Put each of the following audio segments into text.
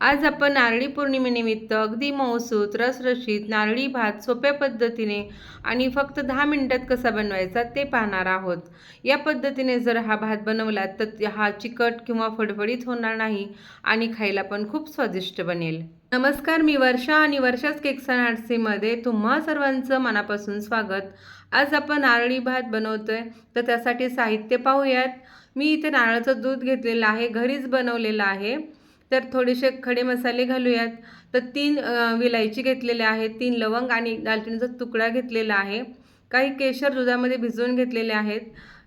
आज आपण नारळी पौर्णिमेनिमित्त अगदी मौसूत रसरशीत नारळी भात सोप्या पद्धतीने आणि फक्त दहा मिनिटात कसा बनवायचा ते पाहणार आहोत. या पद्धतीने जर हा भात बनवला तर हा चिकट किंवा फडफडीत होणार नाही आणि खायला पण खूप स्वादिष्ट बनेल. नमस्कार मी वर्षा आणि वर्षाच केक्स अँड आर्ट्सीमध्ये तुम्हा सर्वांचं मनापासून स्वागत. आज आपण नारळी भात बनवतोय तर त्यासाठी साहित्य पाहूयात. मी इथे नारळाचं दूध घेतलेलं आहे घरीच बनवलेलं आहे. तर थोडेसे खडे मसाले घालूयात. तर तीन विलायची घेतलेल्या आहेत तीन लवंग आणि दालचिनीचा तुकडा घेतलेला आहे. काही केशर दुधामध्ये भिजवून घेतलेले आहेत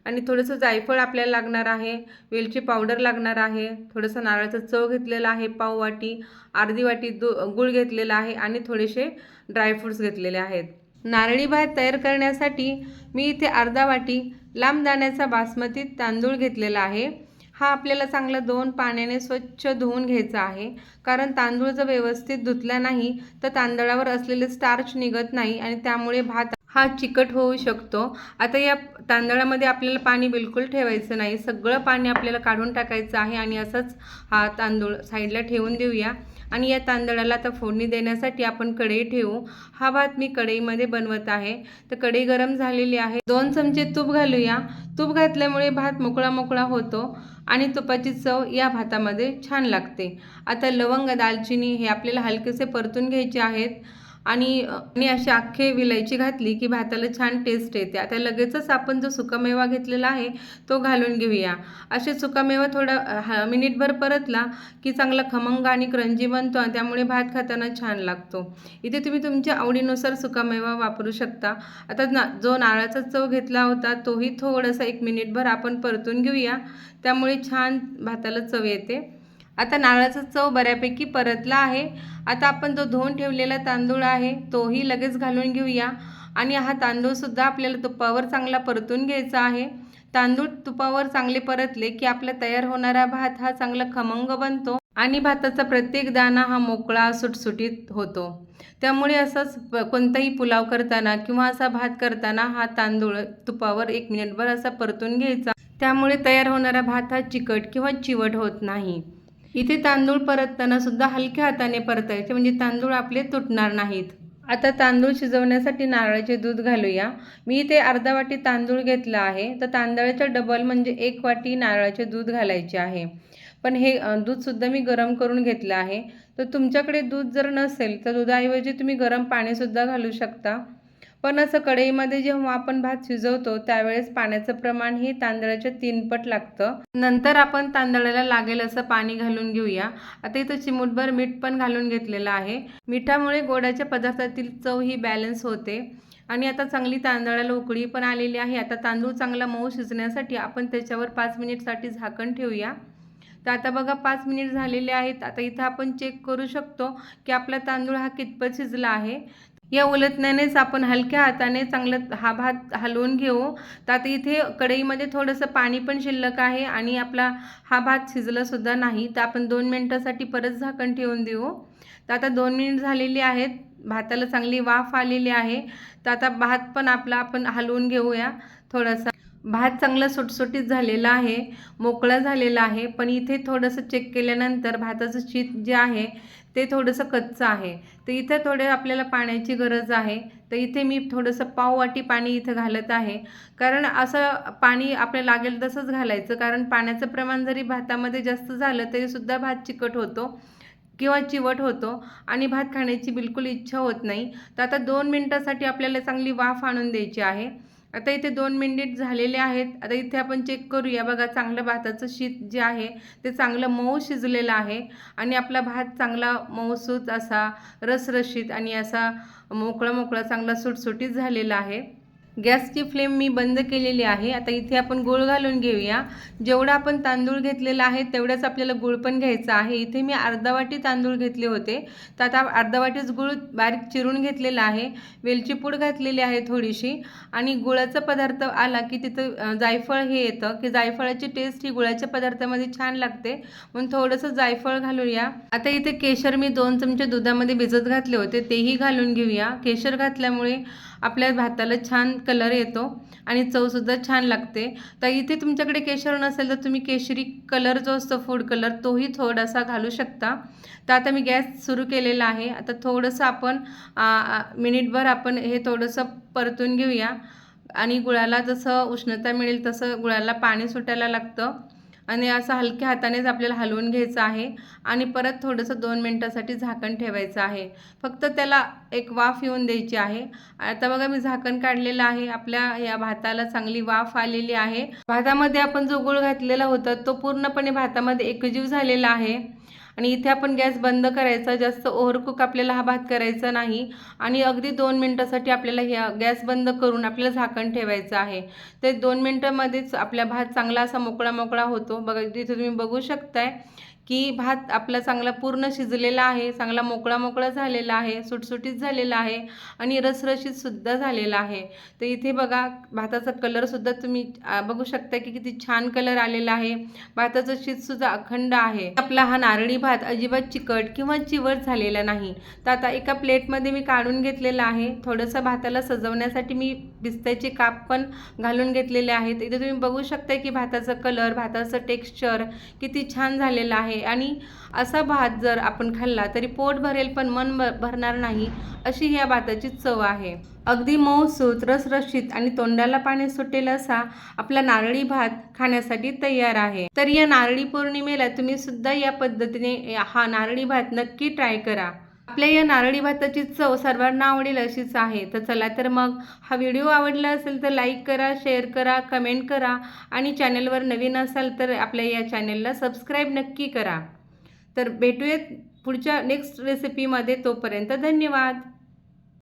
आणि थोडंसं जायफळ आपल्याला लागणार आहे. वेलची पावडर लागणार आहे. थोडंसं नारळाचं चव घेतलेलं आहे पाव वाटी अर्धी वाटी दु गुळ घेतलेला आहे आणि थोडेसे ड्रायफ्रूट्स घेतलेले आहेत. नारळी भात तयार करण्यासाठी मी इथे अर्धा वाटी लांब दाण्याचा बासमती तांदूळ घेतलेला आहे. हा आपल्याला चांगला दोन पाण्याने स्वच्छ धुवून घ्यायचा आहे. कारण तांदूळ जर व्यवस्थित धुतला नाही तर तांदळावर असलेले स्टार्च निघत नाही आणि त्यामुळे भात हा चिकट होऊ शकतो. आता या तांदळामध्ये आपल्याला पाणी बिलकुल ठेवायचं नाही. सगळं पाणी आपल्याला काढून टाकायचं आहे आणि असंच हा तांदूळ साईडला ठेवून देऊया. आणि या तांदळाला आता फोडणी देण्यासाठी आपण कढई ठेवू. हा भात मी कढईमध्ये बनवत आहे. तर कढई गरम झालेली आहे. दोन चमचे तूप घालूया. तूप घातल्यामुळे भात मोकळा मोकळा होतो. आणि तुपाची चव या भातामध्ये छान लागते. आता लवंग दालचिनी हे आपल्याला हलकेसे परतून घ्यायचे आहेत. आणि आणि अशी अख्खे विलायची घातली की भाताला छान टेस्ट येते. आता लगेचच आपण जो सुकामेवा घेतलेला आहे तो घालून घेऊया. असे सुकामेवा थोडा हा मिनिटभर परतला की चांगला खमंग आणि क्रंजी बनतो आणि त्यामुळे भात खाताना छान लागतो. इथे तुम्ही तुमच्या आवडीनुसार सुकामेवा वापरू शकता. आता ना जो नारळाचा चव घेतला होता तोही थोडासा एक मिनिटभर आपण परतून घेऊया. त्यामुळे छान भाताला चव येते. आता नारळाचा चव बऱ्यापैकी परतला आहे. आता आपण जो धुवून ठेवलेला तांदूळ आहे तोही लगेच घालून घेऊया. आणि हा तांदूळसुद्धा आपल्याला तुपावर चांगला परतून घ्यायचा आहे. तांदूळ तुपावर चांगले परतले की आपला तयार होणारा भात हा चांगला खमंग बनतो. आणि भाताचा प्रत्येक दाणा हा मोकळा सुटसुटीत होतो. त्यामुळे असंच कोणताही पुलाव करताना किंवा असा भात करताना हा तांदूळ तुपावर एक मिनिटभर असा परतून घ्यायचा. त्यामुळे तयार होणारा भात हा चिकट किंवा चिवट होत नाही. इथे तांदूळ परतताना सुद्धा हलक्या हाताने परतायचे म्हणजे तांदूळ आपले तुटणार नाहीत. आता तांदूळ शिजवण्यासाठी नारळाचे दूध घालूया. मी इथे अर्धा वाटी तांदूळ घेतला आहे. तर तांदळाच्या डबल म्हणजे एक वाटी नारळाचे दूध घालायचे आहे. पण हे दूधसुद्धा मी गरम करून घेतलं आहे. तर तुमच्याकडे दूध जर नसेल तर दुधाऐवजी तुम्ही गरम पाणीसुद्धा घालू शकता. पण असं कढईमध्ये जेव्हा आपण भात शिजवतो त्यावेळेस पाण्याचं प्रमाण हे तांदळाच्या तीनपट लागतं. नंतर आपण तांदळाला लागेल असं पाणी घालून घेऊया. आता इथं चिमूटभर मीठ पण घालून घेतलेलं आहे. मिठामुळे गोडाच्या पदार्थातील चव ही बॅलन्स होते. आणि आता चांगली तांदळाला उकळी पण आलेली आहे. आता तांदूळ चांगला मऊ शिजण्यासाठी आपण त्याच्यावर पाच मिनिटसाठी झाकण ठेवूया. तर आता बघा पाच मिनिट झालेले आहेत. आता इथं आपण चेक करू शकतो की आपला तांदूळ हा कितपत शिजला आहे. या उलटण्यानेच आपण हलक्या हाताने चांगलं हा भात हलवून घेऊ. तर आता इथे कढईमध्ये थोडंसं पाणी पण शिल्लक आहे आणि आपला हा भात शिजलासुद्धा नाही. तर आपण दोन मिनटासाठी परत झाकण ठेवून देऊ. तर आता दोन मिनिट झालेली आहेत. भाताला चांगली वाफ आलेली आहे. तर आता भात पण आपला आपण हलवून घेऊया थोडासा. भात चांगला सुटसुटीत झालेला आहे. मोकळा झालेला आहे. पण इथे थोडंसं चेक केल्यानंतर भाताचं शीत जे आहे ते थोडंसं कच्चं आहे. तर इथं थोडे आपल्याला पाण्याची गरज आहे. तर इथे मी थोडंसं पाववाटी पाणी इथं घालत आहे. कारण असं पाणी आपल्याला लागेल तसंच घालायचं. कारण पाण्याचं प्रमाण जरी भातामध्ये जास्त झालं तरीसुद्धा भात चिकट होतो किंवा चिवट होतो आणि भात खाण्याची बिलकुल इच्छा होत नाही. तर आता दोन मिनटासाठी आपल्याला चांगली वाफ आणून द्यायची आहे. आता इथे दोन मिनिट झालेले आहेत. आता इथे आपण चेक करूया. बघा चांगलं भाताचं शीत जे आहे ते चांगलं मऊ शिजलेलं आहे. आणि आपला भात चांगला मऊसूत असा रसरशीत आणि असा मोकळा मोकळा चांगला सुटसुटीत झालेला आहे. गॅसची फ्लेम मी बंद केलेली आहे. आता इथे आपण गूळ घालून घेऊया. जेवढा आपण तांदूळ घेतलेला आहे तेवढाच आपल्याला गूळ पण घ्यायचा आहे. इथे मी अर्धा वाटी तांदूळ घेतले होते. तर आता अर्धा वाटीच गूळ बारीक चिरून घेतलेला आहे. वेलची पूड घातलेली आहे थोडीशी. आणि गुळाचा पदार्थ आला की तिथं जायफळ हे येतं. की जायफळाची टेस्ट ही गुळाच्या पदार्थामध्ये छान लागते. म्हणून थोडंसं जायफळ घालूया. आता इथे केशर मी दोन चमचे दुधामध्ये भिजत घातले होते. तेही घालून घेऊया. केशर घातल्यामुळे आपल्या भाताला छान कलर येतो आणि चवसुद्धा छान लागते. तर इथे तुमच्याकडे केशर नसेल तर तुम्ही केशरी कलर जो असतो फूड कलर तोही थोडासा घालू शकता. तर आता मी गॅस सुरू केलेला आहे. आता थोडंसं आपण मिनिटभर आपण हे थोडंसं परतून घेऊया. आणि गुळाला जसं उष्णता मिळेल तसं गुळाला पाणी सुटायला लागतं. आणि असं हलक्या हातानेच आपल्याला हलवून घ्यायचं आहे. आणि परत थोडंसं दोन मिनटासाठी झाकण ठेवायचं आहे. फक्त त्याला एक वाफ येऊन द्यायची आहे. आता बघा मी झाकण काढलेलं आहे. आपल्या या भाताला चांगली वाफ आलेली आहे. भातामध्ये आपण जो गुळ घातलेला होता तो पूर्णपणे भातामध्ये एकजीव झालेला आहे. आणि इथे आपण गॅस बंद करायचा जास्त ओव्हरकुक आपल्याला हा भात करायचा नाही. आणि अगदी दोन मिनटासाठी आपल्याला ह्या गॅस बंद करून आपल्याला झाकण ठेवायचं आहे. ते दोन मिनटामध्येच आपला भात चांगला असा मोकळा मोकळा होतो. बघा इथे तुम्ही बघू शकताय. की भात आपला चांगला पूर्ण शिजलेला आहे चांगला मोकळा मोकळा झालेला आहे सुटसुटीत झालेला आहे आणि रसरशीतसुद्धा झालेला आहे. तर इथे बघा भाताचा कलरसुद्धा तुम्ही बघू शकता की किती छान कलर आलेला आहे. भाताचं शीतसुद्धा अखंड आहे. आपला हा नारळी भात अजिबात चिकट किंवा चिवट झालेला नाही. तर आता एका प्लेटमध्ये मी काढून घेतलेला आहे. थोडंसं भाताला सजवण्यासाठी मी बिस्त्याचे काप पण घालून घेतलेले आहेत. इथे तुम्ही बघू शकता की भाताचा कलर भाताचं टेक्स्चर किती छान झालेलं आहे. आणि असा भात जर आपण खाल्ला तरी पोट भरेल पण मन भरणार नाही अशी ह्या भाताची चव आहे. अगदी मऊसूत रसरशीत आणि तोंडाला पाणी सुटेल असा आपला नारळी भात खाण्यासाठी तयार आहे. तर या नारळी पौर्णिमेला तुम्ही सुद्धा या पद्धतीने हा नारळी भात नक्की ट्राय करा. आपल्या या नारळी भाताची चव सर्वांना आवडेल अशीच आहे. तर चला तर मग हा व्हिडिओ आवडला असेल तर लाईक करा शेअर करा कमेंट करा आणि चॅनलवर नवीन असाल तर आपल्या या चॅनलला सबस्क्राईब नक्की करा. तर भेटूयात पुढच्या नेक्स्ट रेसिपीमध्ये. तोपर्यंत धन्यवाद.